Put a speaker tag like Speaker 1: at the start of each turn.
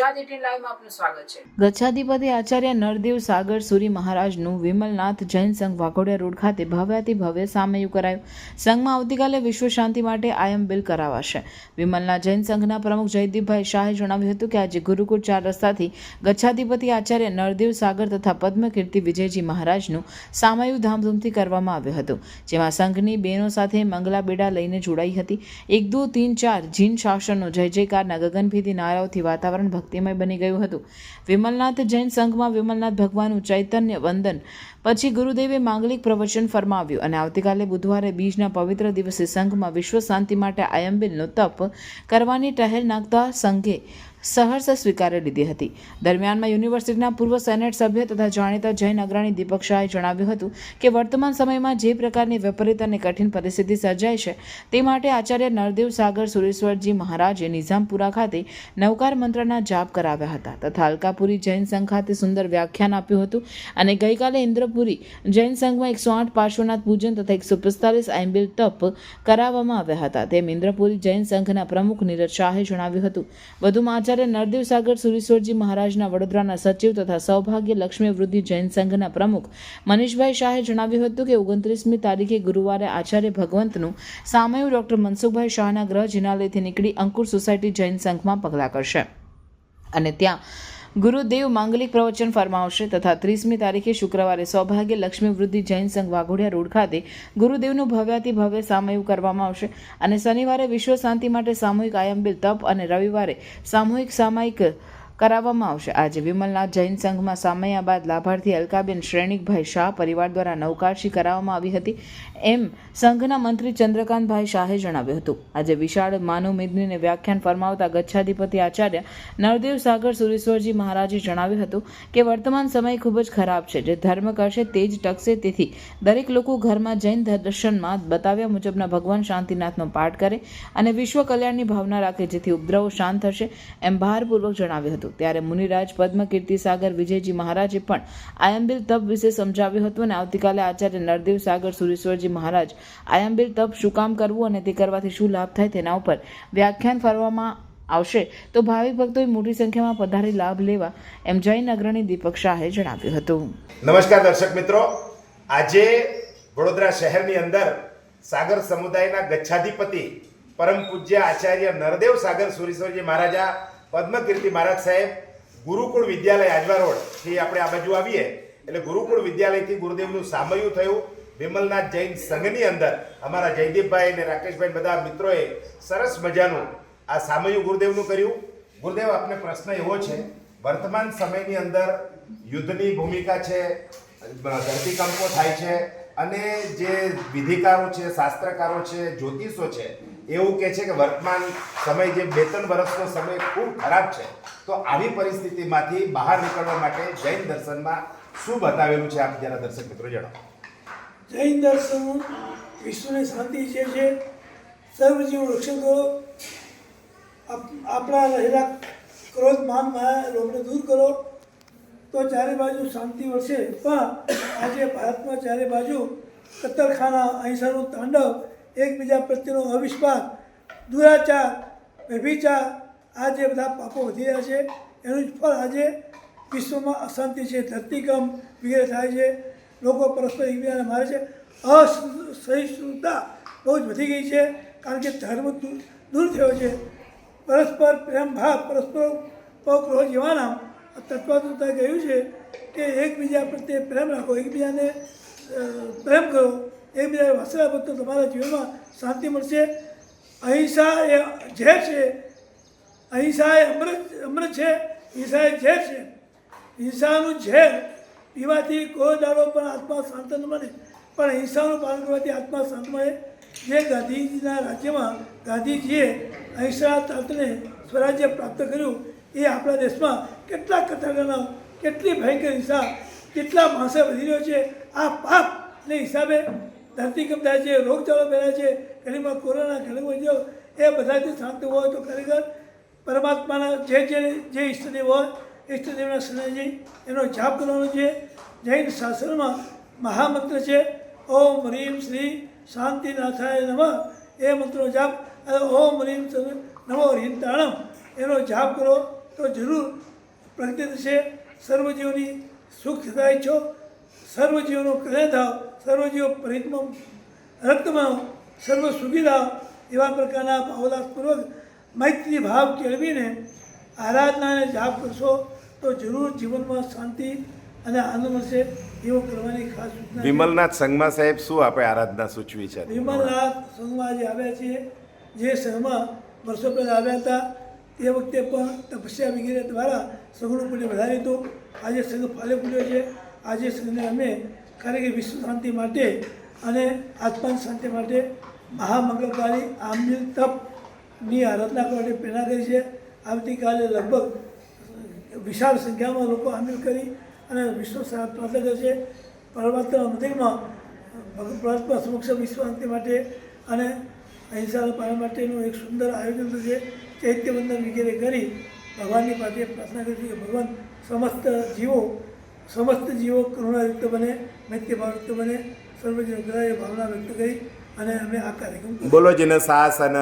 Speaker 1: Gujarat eighteen લાઈવમાં આપનું સ્વાગત છે.
Speaker 2: ગચ્છાધિપતિ આચાર્ય નરદેવ સાગર સુરી મહારાજનું વિમલનાથ જૈન સંઘ વાઘોડિયા રોડ ખાતે ભવ્યાતિ ભવ્ય સામયું કરાયું. સંઘમાં આવતીકાલે વિશ્વ શાંતિ માટે આયમ બિલ કરાવાશે. વિમલનાથ જૈન સંઘના પ્રમુખ જયદીપભાઈ શાહે જણાવ્યું હતું કે આજે ગુરુકુળ ચાર રસ્તાથી ગચ્છાધિપતિ આચાર્ય નરદેવ સાગર તથા પદ્મકીર્તિ વિજયજી મહારાજનું સામયું ધામધૂમથી કરવામાં આવ્યું હતું, જેમાં સંઘની બહેનો સાથે મંગલા બેડા લઈને જોડાઈ હતી. એક, દો, તીન, ચાર જીન શાસનનો જય જયકારના ગગનભેદી નારાઓથી વાતાવરણ ભક્તિમય બની ગયું હતું. વિમલનાથ જૈન સંઘમાં વિમલનાથ ભગવાનનું ચૈતન્ય વંદન પછી ગુરુદેવે માંગલિક પ્રવચન ફરમાવ્યું અને આવતીકાલે બુધવારે બીજના પવિત્ર દિવસે સંઘમાં વિશ્વ શાંતિ માટે આયંબિલનો તપ કરવાની ટહેલ નાખતા સંઘે સહર્ષ સ્વીકારી લીધી હતી. દરમિયાનમાં યુનિવર્સિટીના પૂર્વ સેનેટ સભ્ય તથા જાણીતા જૈન અગ્રણી દીપક શાહે જણાવ્યું હતું કે વર્તમાન સમયમાં જે પ્રકારની વિપરીત અને કઠિન પરિસ્થિતિ સર્જાય છે તે માટે આચાર્ય નરદેવ સાગર સુરેશ્વરજી મહારાજે નિઝામપુરા ખાતે નવકાર મંત્રના જાપ કરાવ્યા હતા તથા અલકાપુરી જૈન સંઘ ખાતે સુંદર વ્યાખ્યાન આપ્યું હતું અને ગઈકાલે ઇન્દ્રપુરી જૈન સંઘમાં એકસો આઠ પાર્શ્વનાથ પૂજન તથા એકસો પિસ્તાલીસ આઈમ્બિલ તપ કરાવવામાં આવ્યા હતા. તેમ ઇન્દ્રપુરી જૈન સંઘના પ્રમુખ નીરજ શાહે જણાવ્યું હતું. વધુમાં આચાર્ય નરદેવ સાગર સુરીશ્વરજી મહારાજના વડોદરાના સચિવ તથા સૌભાગ્ય લક્ષ્મી વૃદ્ધિ જૈન સંઘના પ્રમુખ મનીષભાઈ શાહે જણાવ્યું હતું કે ઓગણત્રીસમી તારીખે ગુરુવારે આચાર્ય ભગવંતનું સામયું ડોક્ટર મનસુખભાઈ શાહના ગ્રહ જિનાલયથી નીકળી અંકુર સોસાયટી જૈન સંઘમાં પગલાં કરશે. અને ત્યાં ગુરુદેવ માંગલિક પ્રવચન ફરમાવશે તથા ત્રીસમી તારીખે શુક્રવારે સૌભાગ્ય લક્ષ્મી વૃદ્ધિ જૈન સંઘ વાઘોડિયા રોડ ખાતે ગુરુદેવનું ભવ્યાતિ ભવ્ય સામયિક કરવામાં આવશે અને શનિવારે વિશ્વ શાંતિ માટે સામૂહિક આયંબિલ તપ અને રવિવારે સામૂહિક સામાયિક કરાવવામાં આવશે. આજે વિમલનાથ જૈન સંઘમાં સામયા બાદ લાભાર્થી અલકાબેન શ્રેણિકભાઈ શાહ પરિવાર દ્વારા નવકારશી કરાવવામાં આવી હતી. એમ સંઘના મંત્રી ચંદ્રકાંતભાઈ શાહે જણાવ્યું હતું. આજે વિશાળ માનવ મેદનીને વ્યાખ્યાન ફરમાવતા ગચ્છાધિપતિ આચાર્ય નરદેવ સાગર સુરેશ્વરજી મહારાજે જણાવ્યું હતું કે, વર્તમાન સમય ખૂબ જ ખરાબ છે. જે ધર્મ કરશે તે જ ટકશે. તેથી દરેક લોકો ઘરમાં જૈન દર્શનમાં બતાવ્યા મુજબના ભગવાન શાંતિનાથનો પાઠ કરે અને વિશ્વ કલ્યાણની ભાવના રાખે, જેથી ઉપદ્રવો શાંત થશે. એમ ભારપૂર્વક જણાવ્યું હતું. ત્યારે મુનિરાજ પદ્મકીર્તિ સાગર વિજયજી મહારાજે પણ આયંબિલ તપ વિશે સમજાવ્યું હતું અને આવતીકાલે આચાર્ય નરદેવ સાગર સુરેશ્વરજી મહારાજ આયંબિલ તપ શું કામ કરવું અને તે કરવાથી શું લાભ થાય તેના ઉપર વ્યાખ્યાન ફરવામાં આવશે. તો ભાવિક ભક્તોએ મોટી સંખ્યામાં પધારી લાભ લેવા એમ જૈન અગ્રણી દીપક શાહે જણાવ્યું હતું.
Speaker 3: નમસ્કાર દર્શક મિત્રો. આજે વડોદરા શહેરની અંદર સાગર સમુદાયના ગચ્છાધિપતિ પરમ પૂજ્ય આચાર્ય નરદેવ સાગર સુરેશ્વરજી મહારાજા પદ્મકીર્તિ મહારાજ સાહેબ, ગુરુકુળ વિદ્યાલય આજવા રોડથી આપણે આ બાજુ આવીએ. એટલે ગુરુકુળ વિદ્યાલયથી ગુરુદેવનું સામયું થયું. વિમલનાથ જૈન સંઘની અંદર અમારા જયદીપભાઈ અને રાકેશભાઈ બધા મિત્રોએ સરસ મજાનું આ સામયું ગુરુદેવનું કર્યું. ગુરુદેવ, આપને પ્રશ્ન એવો છે, વર્તમાન સમયની અંદર યુદ્ધની ભૂમિકા છે ધરતીકંપો થાય છે અને જે વિધિકારો છે, શાસ્ત્રકારો છે, જ્યોતિષો છે એવું કહે છે કે વર્તમાન સમય જે બે ત્રણ વર્ષનો સમય ખૂબ ખરાબ છે, તો આવી પરિસ્થિતિમાંથી બહાર નીકળવા માટે જૈન દર્શનમાં શું બતાવેલું છે આપ જરા દર્શક મિત્રો જણાવો.
Speaker 4: જૈન દર્શન વિશ્વની શાંતિ જે છે, સર્વજીવ આપ- આપણા રહેલા ક્રોધ માન માયા લોભને દૂર કરો, તો ચારે બાજુ શાંતિ વળશે પણ આજે ભારતમાં ચારે બાજુ કત્તરખાના અહિંસાનું તાંડવ એકબીજા પ્રત્યેનો અવિશ્વાસ, દુરાચાર, વ્યભિચાર આ જે બધા પાપો વધી રહ્યા છે. એનું જ ફળ આજે વિશ્વમાં અશાંતિ છે ધરતીકમ વગેરે થાય છે. લોકો પરસ્પર એકબીજાને મારે છે. અસહિષ્ણુતા બહુ જ વધી ગઈ છે, કારણ કે ધર્મ દૂર દૂર થયો છે. પરસ્પર પ્રેમભાવ પરસ્પર પક્રોહ જીવાના તત્વાતુતા કહ્યું છે કે એકબીજા પ્રત્યે પ્રેમ રાખો, એકબીજાને પ્રેમ કરો. એકબીજાને બધા આપો તો તમારા જીવનમાં શાંતિ મળશે. અહિંસા એ ઝેર છે. અહિંસા એ અમૃત અમૃત છે. હિંસા એ ઝેર છે. હિંસાનું ઝેર પીવાથી કોઈ દાડો પણ આત્મા શાંત ન બને પણ હિંસાનું પાલન કરવાથી આત્મા શાંત મળે. જે ગાંધીજીના રાજ્યમાં ગાંધીજીએ અહિંસા તંત્રને સ્વરાજ્ય પ્રાપ્ત કર્યું એ આપણા દેશમાં કેટલા કથાગના કેટલી ભયંકર હિંસા, કેટલા માણસો વધી રહ્યો છે. આ પાપને હિસાબે ધરતીકંપ થાય છે, રોગચાળો ફેલાય છે ઘણીમાં કોરોના ઘણી વધ્યો એ બધાથી શાંત હોય તો ખરેખર પરમાત્માના જે જે જે ઈષ્ટદેવ હોય, ઈષ્ટદેવના શરણજી એનો જાપ કરવાનો છે. જૈન શાસ્ત્રમાં મહામંત્ર છે, ઓમ હ્રીમ શ્રી શાંતિનાથાય નમઃ. એ મંત્રનો જાપ, અને ઓમ હ્રીમ નમો હ્રીમ એનો જાપ કરો તો જરૂર પ્રગતિ થશે. સર્વજીવની સુખ થાય છો. સર્વજીવોનું કલ્યાણ થાવ સર્વજીવો પરિતમાં રક્તમાં સર્વ સુખી થાવ એવા પ્રકારના ભાવલાસપૂર્વક મૈત્રી ભાવ કેળવીને આરાધનાને જાપ કરશો તો જરૂર જીવનમાં શાંતિ અને આનંદ મળશે એવો કરવાની ખાસ સૂચના
Speaker 3: વિમલનાથ સંઘમાં સાહેબ શું આપણે આરાધના સૂચવી છે?
Speaker 4: વિમલનાથ સંઘમાં જે આવ્યા છીએ જે સંઘમાં વર્ષો પહેલાં આવ્યા હતા તે વખતે પણ તપસ્યા વગેરે દ્વારા સંઘનું પુણ્ય વધાર્યું હતું. આજે સંઘ ફાલે ફૂલ્યો છે. આજે સંઘને અમે ખરેખર વિશ્વ શાંતિ માટે અને આત્મા શાંતિ માટે મહામંગળકારી આમિલ તપની આરાધના કરવા માટે પ્રેરણા કરી છે. આવતીકાલે લગભગ વિશાળ સંખ્યામાં લોકો આમિલ કરી અને વિશ્વ પ્રાર્થના કરશે પરમાત્મા મંદિરમાં પરમાત્મા સમક્ષ વિશ્વ શાંતિ માટે અને અહિંસાના પાલન માટેનું એક સુંદર આયોજન થશે ચૈત્યવંદન વગેરે કરી ભગવાનની પાસે પ્રાર્થના કરીશું કે ભગવાન સમસ્ત જીવો સમસ્ત જીવો કરુણાયુક્ત બને મૈત્યભાવયુક્ત બને સર્વજીવ ગ્રહ ભાવના વ્યક્ત કરી અને અમે આ કાર્યક્રમ
Speaker 3: બોલો જેને શાસન